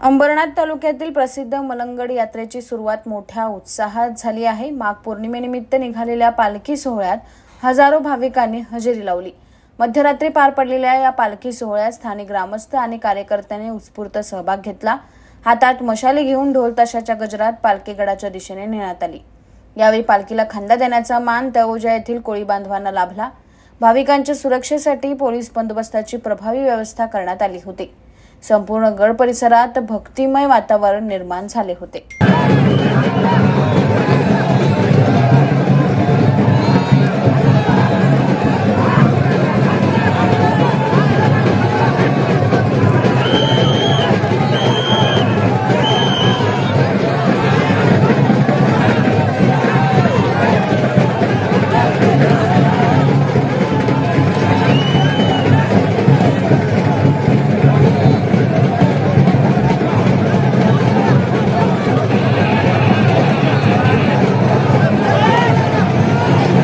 अंबरनाथ तालुक्यातील प्रसिद्ध मलंगड यात्रेची सुरुवात मोठ्या उत्साहात झाली आहे. माघ पौर्णिमेनिमित्त निघालेल्या पालखी सोहळ्यात हजारो भाविकांनी हजेरी लावली. मध्यरात्री पार पडलेल्या या पालखी सोहळ्यात स्थानिक ग्रामस्थ आणि कार्यकर्त्यांनी उत्स्फूर्त सहभाग घेतला. हातात मशाली घेऊन ढोल ताशाच्या गजरात पालखी गडाच्या दिशेने नेण्यात आली. यावेळी पालखीला खांदा देण्याचा मान तळोजा येथील कोळी बांधवांना लाभला. भाविकांच्या सुरक्षेसाठी पोलीस बंदोबस्ताची प्रभावी व्यवस्था करण्यात आली होती. संपूर्ण गड परिसरात भक्तिमय वातावरण निर्माण झाले होते.